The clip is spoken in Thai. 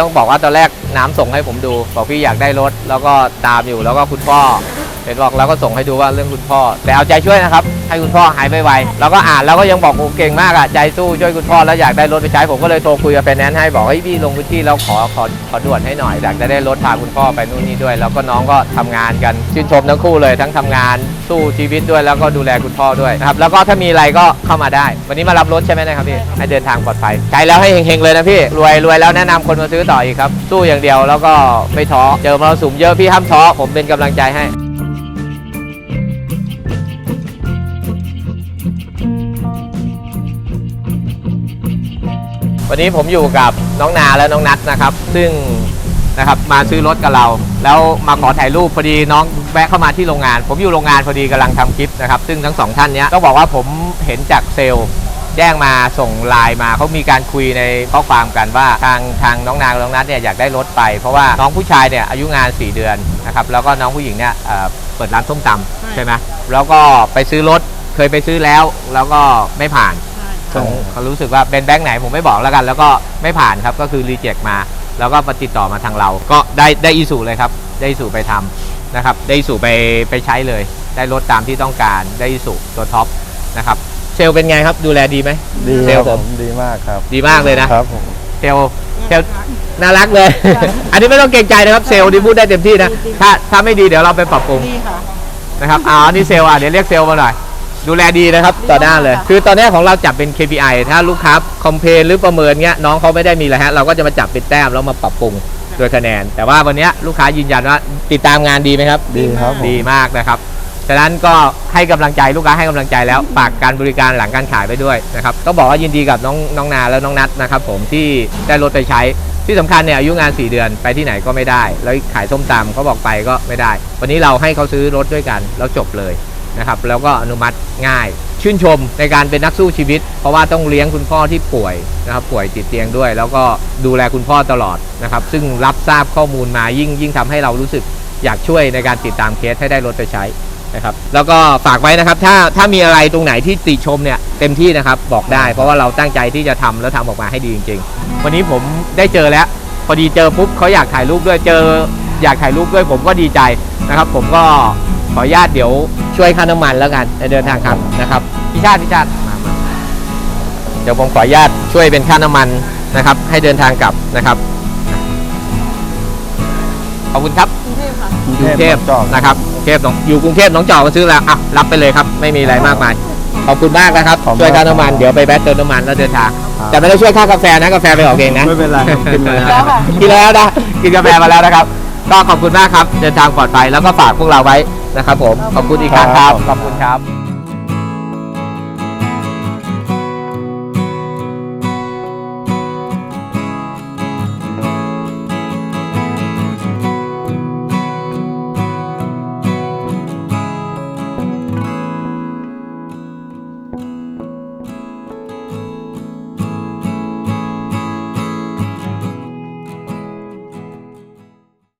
ต้องบอกว่าตอนแรกน้ำส่งให้ผมดู บอกพี่อยากได้รถ แล้วก็ตามอยู่แล้วก็คุณพ่อ เห็นบอกแล้วก็ส่งให้ดูว่าเรื่องคุณพ่อ แต่เอาใจช่วยนะครับ ให้คุณพ่อหายไวๆแล้วก็อ่านแล้วก็ยังบอกโอ้เก่งมากอะใจสู้ช่วยคุณพ่อแล้วอยากได้รถไปใช้ผมก็เลยโทรคุยกับไฟแนนซ์ให้บอกให้ยพี่ลงพื้นที่แล้วขอขอขอด่วนให้หน่อยอยากจะได้รถพาคุณพ่อไปนู่นนี่ด้วย แล้วก็น้องก็ทำงานกันชื่นชมทั้งคู่เลยทั้งทำงานสู้ชีวิตด้วยแล้วก็ดูแลคุณพ่อด้วยนะครับแล้วก็ถ้ามีอะไรก็เข้ามาได้ วันนี้มารับรถใช่ไหมนะครับพี่ให้เดินทางปลอดภัยใช้แล้วให้เฮงๆเลยนะพี่รวยรวยแล้วแนะนำคนมาซื้อต่ออีกครับสู้อย่างเดียวแล้วก็ไม่ท้อเจอมรสุมเยอะพี่ห้ามท้อผมเป็นกำลังใจให้ วันนี้ผมอยู่กับน้องนาและน้องนัทนะครับ ซึ่งนะครับมาซื้อรถกับเรา แล้วมาขอถ่ายรูปพอดีน้องแวะเข้ามาที่โรงงาน ผมอยู่โรงงานพอดีกำลังทำคลิปนะครับ ซึ่งทั้งสองท่านเนี้ยต้องบอกว่าผมเห็นจากเซลล์แจ้งมาส่งไลน์มาเขามีการคุยในข้อความกันว่าทางทางน้องนางน้องนัทเนี่ยอยากได้รถไป เพราะว่าน้องผู้ชายเนี่ยอายุงาน 4 เดือนนะครับแล้วก็น้องผู้หญิงเนี่ยเปิดร้านส้มตำใช่ไหมแล้วก็ไปซื้อรถเคยไปซื้อแล้ว แล้วก็ไม่ผ่าน ใช่เขารู้สึกว่าเป็นแบงค์ไหนผมไม่บอกแล้วกัน แล้วก็ไม่ผ่านครับก็คือรีเจ็คมา แล้วก็มาติดต่อมาทางเรา ก็ได้ได้อีสูเลยครับ ได้อีสูไปทำนะครับ ได้อีสูไปไปใช้เลย ได้รถตามที่ต้องการได้อีสูตัวท็อปนะครับเซลลเป็นไงครับดูแลดีไหมดีเซลล์ครับผมดีมากครับ ดีมากเลยนะครับผมเซลลเซลลน่ารักเลย อันนี้ไม่ต้องเกรงใจนะครับเซลล์ที่พูดได้เต็มที่นะถ้าถ้าไม่ดีเดี๋ยวเราไปปรับปรุงดีค่ะนะครับอ๋อนี่เซลล์อะเดี๋ยวเรียกเซลล์มาหน่อย ดูแลดีนะครับต่อหน้าเลย คือตอนนี้ของเราจับเป็น KPI ถ้าลูกค้าคอมเพลนหรือประเมินเงี้ยน้องเขาไม่ได้มีอะไรฮะเราก็จะมาจับเป็นแต้มแล้วมาปรับปรุงโดยคะแนน แต่ว่าวันเนี้ยลูกค้ายืนยันว่าติดตามงานดีไหมครับ ดีครับผมดีมากนะครับฉะนั้นก็ให้กำลังใจลูกค้าให้กำลังใจแล้วฝากการบริการหลังการขายไปด้วยนะครับก็บอกว่ายินดีกับน้องน้องนาและน้องนัทนะครับผมที่ได้รถไปใช้ที่สำคัญเนี่ยอายุงาน 4 เดือนไปที่ไหนก็ไม่ได้ แล้วขายส้มตำเขาบอกไปก็ไม่ได้ วันนี้เราให้เขาซื้อรถด้วยกันแล้วจบเลย นะครับแล้วก็อนุมัติง่าย ชื่นชมในการเป็นนักสู้ชีวิต เพราะว่าต้องเลี้ยงคุณพ่อที่ป่วยนะครับป่วยติดเตียงด้วย แล้วก็ดูแลคุณพ่อตลอดนะครับซึ่งรับทราบข้อมูลมายิ่งยิ่งทำให้เรารู้สึกอยากช่วยในการติดตามเคสให้ได้รถไปใช้นะครับแล้วก็ฝากไว้นะครับถ้าถ้ามีอะไรตรงไหนที่ติชมเนี่ยเต็มที่นะครับบอกได้ เพราะว่าเราตั้งใจที่จะทำแล้วทำออกมาให้ดีจริง ๆ วันนี้ผมได้เจอแล้ว พอดีเจอปุ๊บเขาอยากถ่ายรูปด้วยเจออยากถ่ายรูปด้วยผมก็ดีใจนะครับ ผมก็ขออนุญาตเดี๋ยว ช่วยค่าน้ำมันแล้วกันในเดินทางครับนะครับพี่ชาติพี่ชาติมามาเดี๋ยวผมขออนุญาตช่วยเป็นค่าน้ำมันนะครับ ให้เดินทางกลับนะครับขอบคุณครับกรุงเทพค่ะกรุงเทพจอกนะครับกรุงเทพน้องอยู่กรุงเทพน้องจอกมาซื้อแล้วอะรับไปเลยครับ ไม่มีอะไรมากมายขอบคุณมากนะครับขอบคุณช่วยค่าน้ำมันครับเดี๋ยวไปแบตเติมน้ำมันแล้วเดินทางครับ แต่ไม่ได้ช่วยค่ากาแฟนะกาแฟไปออกเองนะ ไม่เป็นไรครับกินมาแล้วแล้วค่ะกินแล้วนะกินกาแฟมาแล้วนะครับ ก็ขอบคุณมากครับ เดินทางปลอดภัยแล้วก็ฝากพวกเราไว้ นะครับผมขอบคุณอีกครั้งครับขอบคุณครับ